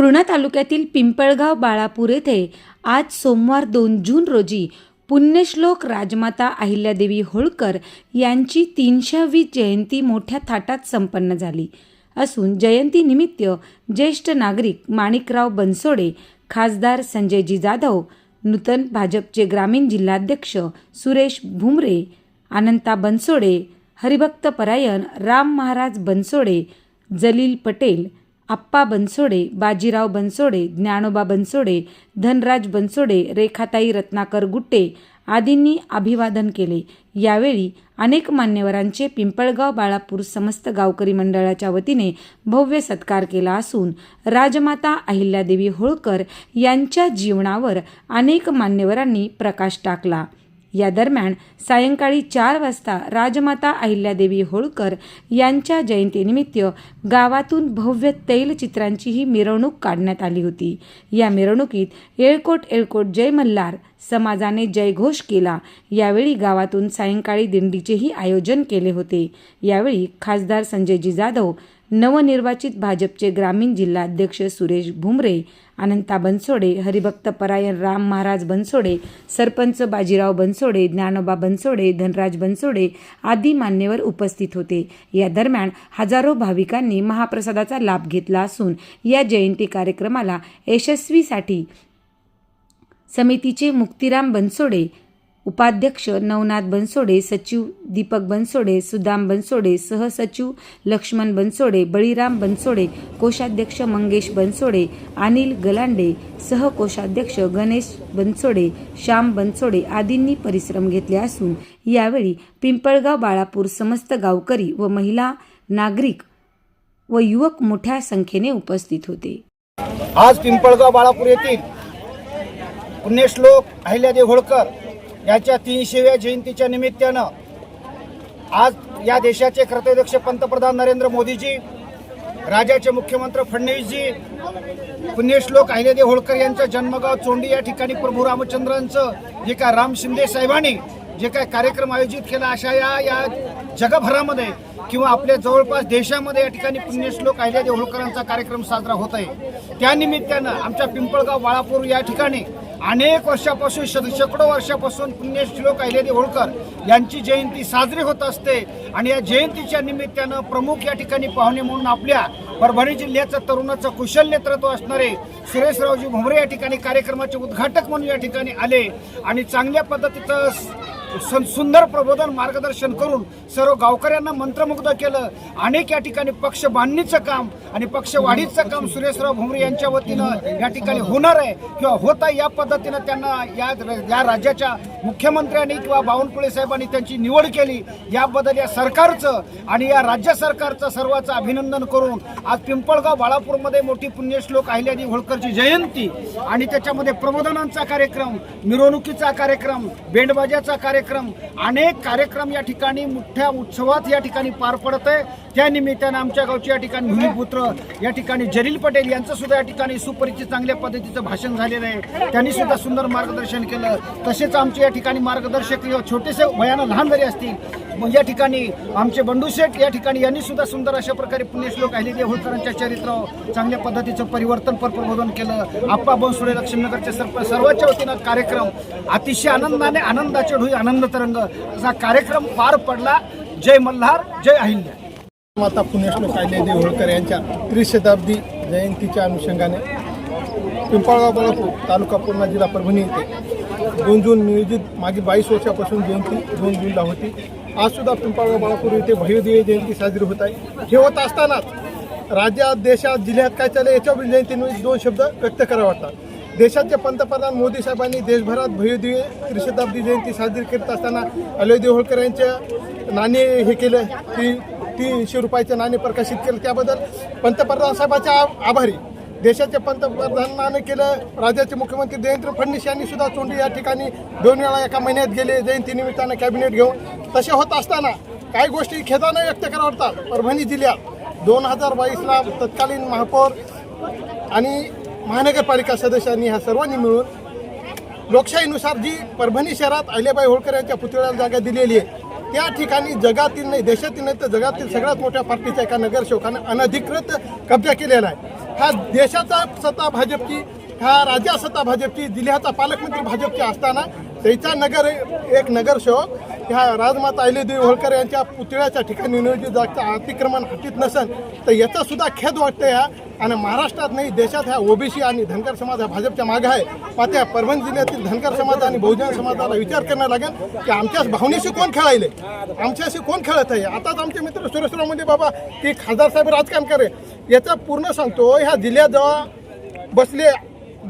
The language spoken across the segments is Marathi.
पूर्णा तालुक्यातील पिंपळगाव बाळापूर येथे आज सोमवार दोन जून रोजी पुण्यश्लोक राजमाता अहिल्यादेवी होळकर यांची तीनशेवी जयंती मोठ्या थाटात संपन्न झाली. असून जयंतीनिमित्त ज्येष्ठ नागरिक माणिकराव बनसोडे खासदार संजयजी जाधव नूतन भाजपचे ग्रामीण जिल्हाध्यक्ष सुरेश भुमरे अनंता बनसोडे हरिभक्त परायण राम महाराज बनसोडे जलील पटेल आप्पा बनसोडे बाजीराव बनसोडे ज्ञानोबा बनसोडे धनराज बनसोडे रेखाताई रत्नाकर गुट्टे आदींनी अभिवादन केले. यावेळी अनेक मान्यवरांचे पिंपळगाव बाळापूर समस्त गावकरी मंडळाच्या वतीने भव्य सत्कार केला असून राजमाता अहिल्यादेवी होळकर यांच्या जीवनावर अनेक मान्यवरांनी प्रकाश टाकला. या दरम्यान सायंकाळी चार वाजता राजमाता अहिल्यादेवी होळकर यांच्या जयंतीनिमित्त गावातून भव्य तैलचित्रांचीही मिरवणूक काढण्यात आली होती. या मिरवणुकीत येळकोट येळकोट जय मल्हार समाजाने जयघोष केला. यावेळी गावातून सायंकाळी दिंडीचेही आयोजन केले होते. यावेळी खासदार संजयजी जाधव नवनिर्वाचित भाजपचे ग्रामीण जिल्हाध्यक्ष सुरेश भुमरे अनंता बनसोडे हरिभक्त परायण राम महाराज बनसोडे सरपंच बाजीराव बनसोडे ज्ञानोबा बनसोडे धनराज बनसोडे आदी मान्यवर उपस्थित होते. या दरम्यान हजारो भाविकांनी महाप्रसादाचा लाभ घेतला असून या जयंती कार्यक्रमाला यशस्वीसाठी समितीचे मुक्तिराम बनसोडे उपाध्यक्ष नवनाथ बनसोडे सचिव दीपक बनसोडे सुदाम बनसोडे सहसचिव लक्ष्मण बनसोडे बळीराम बनसोडे कोषाध्यक्ष मंगेश बनसोडे अनिल गलांडे सहकोषाध्यक्ष गणेश बनसोडे श्याम बनसोडे आदींनी परिश्रम घेतले असून यावेळी पिंपळगाव बाळापूर समस्त गावकरी व महिला नागरिक व युवक मोठ्या संख्येने उपस्थित होते. आज पिंपळगाव बाळापूर येथील पुण्यश्लोक अहिल्यादेव होळकर याच्या तीनशेव्या जयंतीच्या निमित्तानं आज या देशाचे कर्तव्यदक्ष पंतप्रधान नरेंद्र मोदीजी राज्याचे मुख्यमंत्री फडणवीसजी पुण्यश्लोक अहिल्यादेव होळकर यांचं जन्मगाव चोंडी या ठिकाणी प्रभू रामचंद्रांचं जे काय राम शिंदे साहेबांनी जे काय कार्यक्रम आयोजित केला अशा या या जगभरामध्ये किंवा आपल्या जवळपास देशामध्ये या ठिकाणी पुण्यश्लोक अहिल्यादेव होळकरांचा कार्यक्रम साजरा होत आहे त्यानिमित्तानं आमच्या पिंपळगाव बाळापूर या ठिकाणी अनेक वर्षापासून श शेकडो वर्षापासून पुण्यश्लोक अहिल्यादेव होळकर यांची जयंती साजरी होत असते. आणि या जयंतीच्या निमित्तानं प्रमुख या ठिकाणी पाहुणे म्हणून आपल्या परभणी जिल्ह्याचं तरुणाचं कुशल नेतृत्व असणारे सुरेशरावजी भोमरे या ठिकाणी कार्यक्रमाचे उद्घाटक म्हणून या ठिकाणी आले. आणि चांगल्या पद्धतीचं सुंदर प्रबोधन मार्गदर्शन करून सर्व गावकऱ्यांना मंत्रमुग्ध केलं. अनेक या ठिकाणी पक्ष बांधणीचं काम आणि पक्ष वाढीचं काम सुरेशराव भुमरे यांच्या वतीनं या ठिकाणी होणार आहे किंवा होत आहे या पद्धतीनं त्यांना या या राज्याच्या मुख्यमंत्र्यांनी किंवा बावनकुळे साहेबांनी त्यांची निवड केली. याबद्दल या सरकारचं आणि या राज्य सरकारचं सर्वांचं अभिनंदन करून आज पिंपळगाव बाळापूरमध्ये मोठी पुण्यश्लोक अहिल्यादेवी होळकरची जयंती आणि त्याच्यामध्ये प्रबोधनांचा कार्यक्रम मिरवणुकीचा कार्यक्रम बेंडबाजाचा कार्यक्रम अनेक कार्यक्रम या ठिकाणी मोठ्या उत्सवात या ठिकाणी पार पडत आहे. त्या निमित्तानं आमच्या गावचे या ठिकाणी भूमिपुत्र या ठिकाणी जलील पटेल यांचं सुद्धा या ठिकाणी सुपरिचित चांगल्या पद्धतीचं भाषण झालेलं आहे. त्यांनी सुद्धा सुंदर मार्गदर्शन केलं. तसेच आमचे या ठिकाणी मार्गदर्शक छोटेसे वयानं लहान जरी असतील मग या ठिकाणी आमचे बंडू शेठ या ठिकाणी यांनी सुद्धा सुंदर अशा प्रकारे पुण्यश्लोक अहिल्यादेव होळकरांच्या चरित्र चांगल्या पद्धतीचं परिवर्तनपर प्रबोधन केलं. आप्पा बनसुडे लक्ष्मीनगरचे सरपंच सर्वांच्या वतीनं कार्यक्रम अतिशय आनंदाने आनंदाचे ढोई आनंद तरंग असा कार्यक्रम पार पडला. जय मल्हार जय अहिल्या. माता पुण्यश्लोक अहिल्यादेवी देवळकर यांच्या त्रिशताब्दी जयंतीच्या अनुषंगाने पिंपळगाव बाळापूर तालुका पूर्णा जिल्हा परभणी येथे दोन जून नियोजित मागील बावीस वर्षापासून जयंती दोन जूनला होती. आज सुद्धा पिंपळगाव बाळापूर येथे भव्यदेवी जयंती साजरी होत आहे. हे होत असतानाच राज्यात देशात जिल्ह्यात काय चाललं याच्यावर जयंतीने दोन शब्द व्यक्त करावे वाटतात देशाचे पंतप्रधान मोदी साहेबांनी देशभरात भव्यदिव्य त्रिशताब्दी जयंती साजरी करत असताना अलोदेव होळकर यांच्या नाणे हे केलं. ती तीनशे रुपयाचे नाणे प्रकाशित केलं. त्याबद्दल पंतप्रधान साहेबांच्या आभारी. देशाचे पंतप्रधानाने केलं. राज्याचे मुख्यमंत्री देवेंद्र फडणवीस यांनी सुद्धा चोंडी या ठिकाणी दोन वेळा एका महिन्यात गेले. जयंतीनिमित्तानं कॅबिनेट घेऊन तसे होत असताना काही गोष्टी खेदानं व्यक्त करा परभणी जिल्ह्यात दोन हजार बावीसला तत्कालीन महापौर आणि महानगरपालिका सदस्यांनी ह्या सर्वांनी मिळून लोकशाहीनुसार जी परभणी शहरात अहिल्याबाई होळकर यांच्या पुतळ्याला जागा दिलेली आहे त्या ठिकाणी जगातील नाही देशातील नाही तर जगातील सगळ्यात मोठ्या पार्टीच्या एका नगरसेवकानं अनधिकृत कब्जा केलेला आहे. हा देशाचा सत्ता भाजपची हा राज्य सत्ता भाजपची जिल्ह्याचा पालकमंत्री भाजपची असताना त्याचा नगर एक नगरसेवक ह्या राजमाता अहिल्यादेवी होळकर यांच्या पुतळ्याच्या ठिकाणी नियोजित जागचं अतिक्रमण हटीत नसेल तर याचा सुद्धा खेद वाटतं ह्या आणि महाराष्ट्रात नाही देशात ह्या ओबीसी आणि धनगर समाज हा भाजपच्या मागे आहे. मात्र या परभणी जिल्ह्यातील धनगर समाज आणि बहुजन समाजाला विचार करावा लागेल की आमच्याच भावनेशी कोण खेळायले? आमच्याशी कोण खेळत आहे? आताच आमचे मित्र सुरेशराव म्हणजे बाबा की खासदार साहेब राजकारण करे. याचा पूर्ण सांगतो ह्या जिल्ह्यात जेव्हा बसले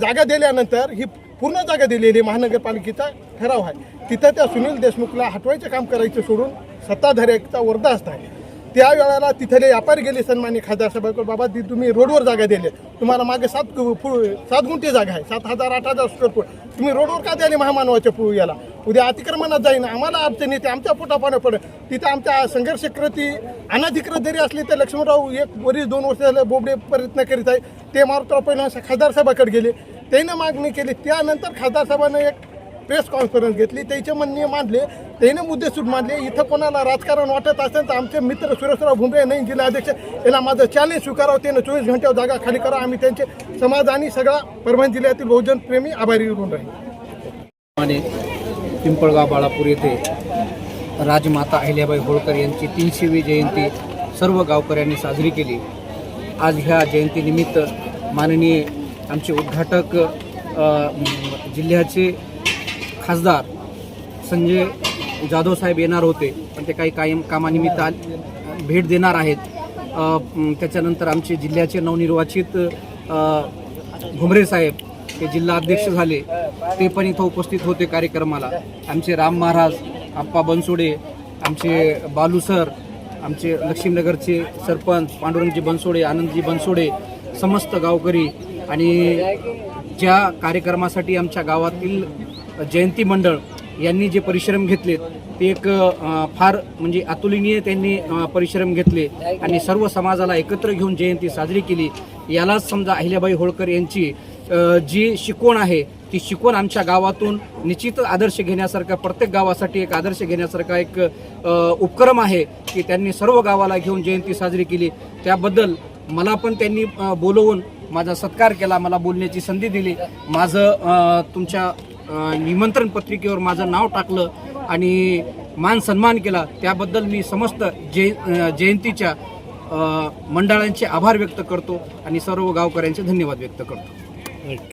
जागा दिल्यानंतर ही पूर्ण जागा दिलेली महानगरपालिकेचा ठराव आहे. तिथं त्या सुनील देशमुखला हटवायचं काम करायचं सोडून सत्ताधाऱ्याचा वरदास्त आहे. त्या वेळेला तिथले व्यापारी गेले सन्मान्य खासदार साहेबांकडे बाबा ती तुम्ही रोडवर जागा दिले तुम्हाला मागे सात गु- सात गुंठे जागा आहे. सात हजार आठ हजार स्क्वेअर फूट. तुम्ही रोडवर का द्याले महामानवाच्या पु याला? उद्या अतिक्रमणात जाईन. आम्हाला अडचण येते. आमच्या पोटापानं पडेल तिथं आमच्या संघर्ष कृती अनधिकृत जरी असली तर लक्ष्मणराव एक वरीस दोन वर्ष झालं बोबडे प्रयत्न करीत आहे. ते मारुतराव पहिला खासदार साहेबाकडे गेले. त्यानं मागणी केली. त्यानंतर खासदार साहेबांनं एक प्रेस कॉन्फरन्स घेतली. त्याचे म्हणणे मांडले त्याने मुद्देसूद मांडले. इथं कोणाला राजकारण वाटत असेल तर आमचे मित्र सुरेशराव भुमरे नाही जिल्हा अध्यक्ष याला माझं चॅलेंज स्वीकारावं. त्यानं चोवीस घंट्यावर जागा खाली करा. आम्ही त्यांचे समाज आणि सगळा परभणी जिल्ह्यातील बहुजन प्रेमी आभारी होऊन राहील. आणि पिंपळगाव बाळापूर येथे राजमाता अहिल्याबाई होळकर यांची तीनशेवी जयंती सर्व गावकऱ्यांनी साजरी केली. आज ह्या जयंतीनिमित्त माननीय आमचे उद्घाटक जिल्ह्याचे खासदार संजय जाधव साहेब येणार होते. पण ते काही कायम कामानिमित्त भेट देणार आहेत. त्याच्यानंतर आमचे जिल्ह्याचे नवनिर्वाचित घुमरे साहेब ते जिल्हा अध्यक्ष झाले. ते पण इथं उपस्थित होते कार्यक्रमाला. आमचे राम महाराज आप्पा बनसोडे आमचे बालू सर आमचे लक्ष्मीनगरचे सरपंच पांडुरंगजी बनसोडे आनंदजी बनसोडे समस्त गावकरी आणि ज्या कार्यक्रमासाठी आमच्या गावातील जयंती मंडळ यांनी जे परिश्रम घेतलेत ते एक फार म्हणजे अतुलनीय त्यांनी परिश्रम घेतले आणि सर्व समाजाला एकत्र घेऊन जयंती साजरी केली. यालाच समजा अहिल्याबाई होळकर यांची जी शिकवण आहे ती शिकवण आमच्या गावातून निश्चित आदर्श घेण्यासारखा प्रत्येक गावासाठी एक आदर्श घेण्यासारखा एक उपक्रम आहे की त्यांनी सर्व गावाला घेऊन जयंती साजरी केली. त्याबद्दल मला पण त्यांनी बोलवून माझा सत्कार केला मला बोलण्याची संधी दिली. माझं तुमच्या निमंत्रण पत्रिकेवर माझं नाव टाकलं आणि मान सन्मान केला. त्याबद्दल मी समस्त जय जयंतीच्या मंडळांचे आभार व्यक्त करतो आणि सर्व गावकऱ्यांचे धन्यवाद व्यक्त करतो.